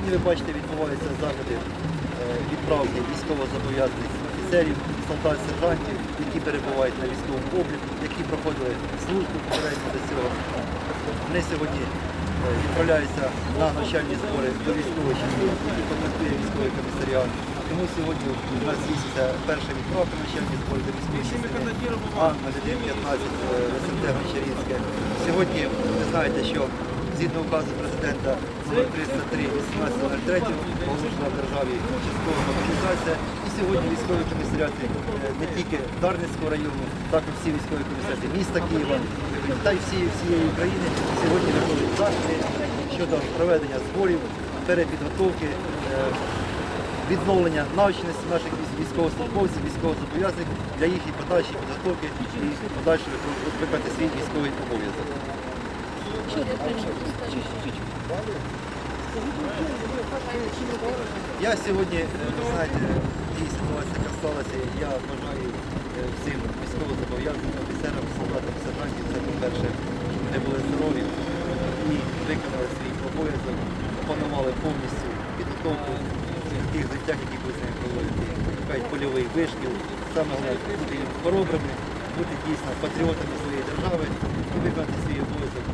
Сьогодні ви бачите, відбуваються заходи е, відправки військовозобов'язаних офіцерів, солдат, сержантів, які перебувають на військовому обліку, які проходили службу попередньо до цього. Вони сьогодні е, відправляються на навчальні збори до військових частин, які контактує військовий комісаріат. Тому сьогодні у нас є перша відправка навчальні збори до військових частин. А на 15 СМТ Гончарівське. Сьогодні ви знаєте, що згідно указу президента номер 303 1803 оголошена в державі часткова мобілізація. І сьогодні військові комісаріати е, не тільки Дарницького району, також всі військові комісаріати міста Києва та й всі, всієї України сьогодні виконують заходи щодо проведення зборів, перепідготовки. е, Відновлення навченості наших військ- військовослужбовців, військовозобов'язаних для їхньої подальшої підготовки і подальшої виконати свій військовий обов'язок. Я сьогодні, е, ви знаєте, в тій ситуації, яка сталася, я бажаю е, всім військовозобов'язаним офіцерам, солдатам, сержантів, це по-перше, щоб вони були здорові і виконали свій обов'язок, опанували повністю підготовку тих заняттях, які ви з ними проводите. Кажуть, польовий вишкіл. Саме головне бути хоробрими, бути дійсно патріотами своєї держави і виконати свій обов'язок.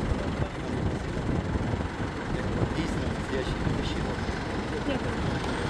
不需要。